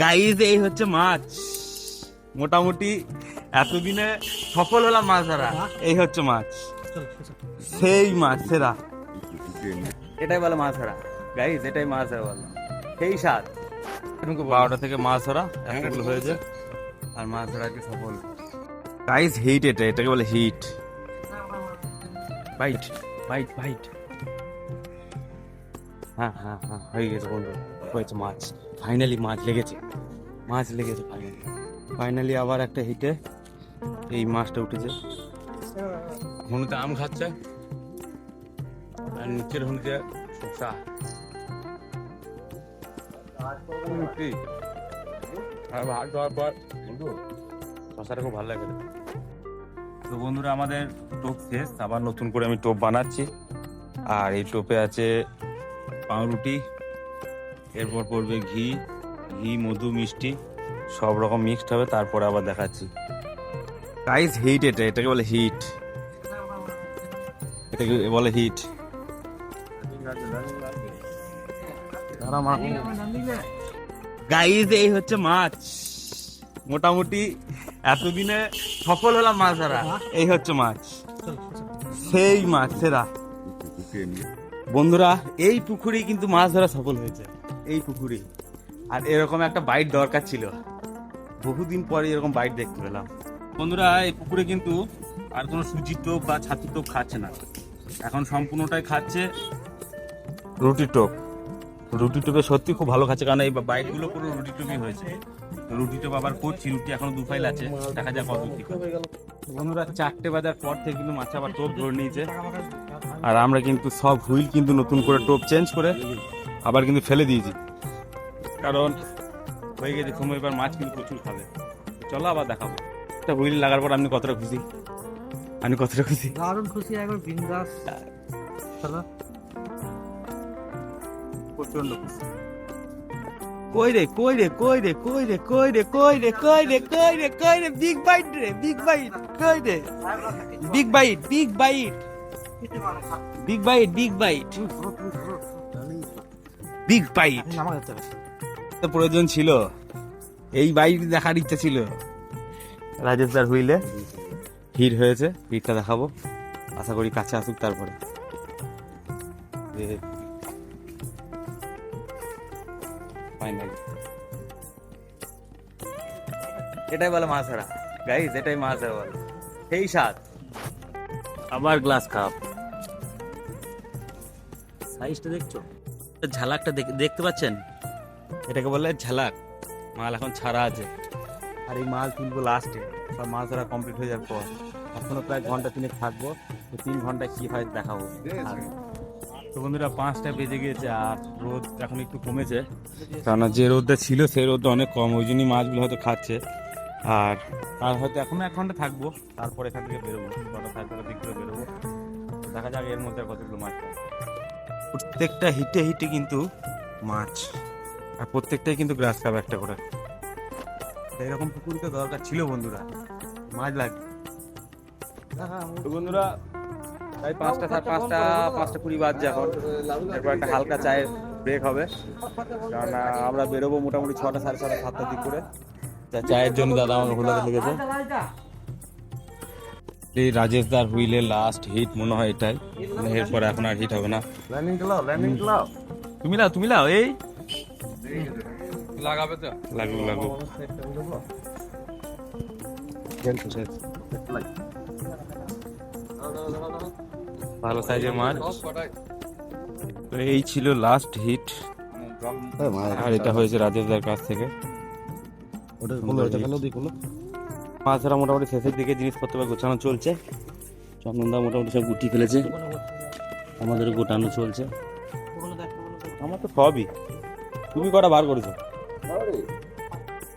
Guys এই হচ্ছে মাছ। মোটামুটি এতদিনে সফল হলাম মাছ ধরা। এই হচ্ছে মাছ। সেই মাছ সেরা। এটাই বলে মাছ ধরা। গাইজ এটাই মাছ ধরা বলো। সেই স্বাদ। বারোটা থেকে মাছ ধরা এতগুলো হয়েছে আর মাছ ধরা কি সফল? গাইজ হিট এটা এটাকে বলে হিট বাইট বাইট বাইট হ্যাঁ হ্যাঁ হ্যাঁ হয়ে গেছে বন্ধু। হয়েছে মাছ। ফাইনালি মাছ লেগেছে। মাছ লেগেছে ফাইনালি ফাইনালি আবার একটা হিটে এই মাছটা উঠেছে। হনুতে আম খাচ্ছে। আর নিচের হনুতে শসা। খুব ভালো লাগে তো বন্ধুরা, আমাদের টোপ শেষ। আবার নতুন করে আমি টোপ বানাচ্ছি। আর এই টোপে আছে পাউরুটি। এরপর পড়বে ঘি ঘি, মধু, মিষ্টি, সব রকম মিক্সড হবে, তারপরে আবার দেখাচ্ছি। গাইস হিট এটা, এটাকে বলে হিট এটাকে বলে হিট গাইস এই হচ্ছে মাছ। মোটামুটি এতদিনে সফল হলাম মাছ ধরা। এই হচ্ছে মাছ। সেই মাছ, সেরা। বন্ধুরা, এই পুকুরে কিন্তু মাছ ধরা সফল হয়েছে। এই পুকুরে। আর এরকম একটা বাইট দরকার ছিল। বহুদিন পরে এরকম বাইট দেখতে পেলাম। বন্ধুরা, এই পুকুরে কিন্তু আর কোনো সুজির টোপ বা ছাতুর টোপ খাচ্ছে না। এখন সম্পূর্ণটাই খাচ্ছে রুটি টোপ। রুটি টোপে সত্যি খুব ভালো খাচ্ছে, কারণ এই বাইটগুলো পুরো রুটি টোপই হয়েছে। রুটি টোপ আবার করছি, রুটি এখনও দু ফাইল আছে, দেখা যাক কত কি বন্ধুরা, চারটে বাজার পর থেকে কিন্তু মাছ আবার টোপ ধরে নিয়েছে। আর আমরা কিন্তু সব হুইল কিন্তু নতুন করে টোপ চেঞ্জ করে আবার কিন্তু ফেলে দিয়েছি। কারণ হয়ে গেছে সময় এবার মাছ কিন্তু প্রচুর খাবে। চলো আবার দেখাবো। একটা হুইল লাগার পর আপনি কতটা খুশি। আমি কতটা খুশি। দারুণ খুশি একবার বিন্দাস। চলো। প্রচণ্ড খুশি। কই রে কই রে কই রে কই রে কই রে কই রে কই রে কই রে কই রে বিগ বাইট রে বিগ বাইট কই রে? Big bite big bite big bite big bite big bite নামা তো প্রয়োজন ছিল। এই বাইক দেখার ইচ্ছা ছিল। রাজেশ দার হুইলে। হিট হয়েছে হিটটা দেখাবো। আশা করি কাছে আসুক তারপরে। এটাই বলে মাছ ধরা। গাইজ এটাই মাছ ধরা বলে। সেই স্বাদ। আবার গ্লাস কাপ সাইজটা দেখছ? ঝালাকটা দেখ- দেখতে পাচ্ছেন? এটাকে বলে ঝালাক মাল এখন ছাড়া আছে। আর এই মাল তুলবো লাস্টে সব মাছ ধরা কমপ্লিট হয়ে যাওয়ার পর। এখনও প্রায় ঘণ্টা তিনে থাকব। তো তিন ঘন্টায় কি হয় দেখাবো। তো বন্ধুরা পাঁচটা বেজে গিয়েছে আর রোদ এখন একটু কমেছে। কারণ যে রোদটা ছিল সেই রোদটা অনেক কম। ওই জন্যই মাছগুলো হয়তো খাচ্ছে। আর আর হয়তো এখনও এক ঘণ্টা থাকব। তারপরে এখান থেকে বেরোবো সাড়ে ছটার দিক করে বেরোবো। দেখা যাক এর মধ্যে কতগুলো মাছ। প্রত্যেকটা হিটে হিটে কিন্তু মাছ। আর প্রত্যেকটাই কিন্তু গ্রাস কাপ একটা করে। এরকম পুকুর তো দরকার ছিল বন্ধুরা। মাছ লাগবে তো বন্ধুরা প্রায় পাঁচটা সাড়ে পাঁচটা পাঁচটা কুড়ি বাজছে এখন। এরপর একটা হালকা চায়ের ব্রেক হবে। কারণ আমরা বেরোবো মোটামুটি ছটা সাড়ে ছটা সাতটার দিক করে। চায়ের জন্য দাদা আমার হুলাতে লেগেছে। এই রাজেশ দার হুইলের লাস্ট হিট মনে হয় এটাই। মানে এরপর এখন আর হিট হবে না। ল্যান্ডিং ক্লাব ল্যান্ডিং ক্লাব তুমি লাও তুমি লাও এই। লাগাবে তো। লাগুক লাগুক ভালো সাইজের মাছ। তো এই ছিল লাস্ট হিট আর এটা হয়েছে রাজেশদার কাছ থেকে। মাছ ধরা মোটামুটি শেষের দিকে জিনিসপত্র গোছানো চলছে। চন্দনদা মোটামুটি সব গুটি ফেলেছে। আমাদের গোটানো চলছে। আমার তো সবই। তুমি কটা বার করেছ?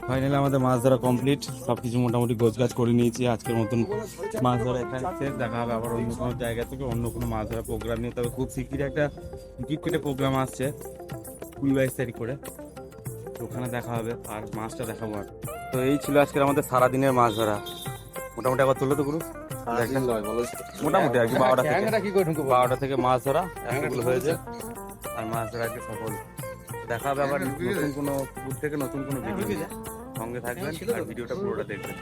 ফাইনালি আমাদের মাছ ধরা কমপ্লিট সব কিছু মোটামুটি গোছগাছ করে নিয়েছি। আজকের মতন মাছ ধরা এখানে শেষ। দেখা হবে আবার অন্য কোনো জায়গা থেকে অন্য কোনো মাছ ধরা প্রোগ্রাম নিয়ে। তবে খুব শিগগিরই একটা টিকিট কেটে প্রোগ্রাম আসছে। কুড়ি বাইশ তারিখ করে। ওখানে দেখা হবে। আর মাছটা দেখাবো আর। তো এই ছিল আজকের আমাদের সারাদিনের মাছ ধরা। মোটামুটি একবার তুললো তো গুরু। মোটামুটি আর কি বারোটা থেকে। বারোটা থেকে মাছ ধরা এতগুলো হয়েছে আর মাছ ধরা আজকে সফল দেখা হবে আবার নতুন কোনো পুকুর থেকে নতুন কোনো ভিডিও সঙ্গে থাকবেন আর ভিডিওটা পুরোটা দেখবেন।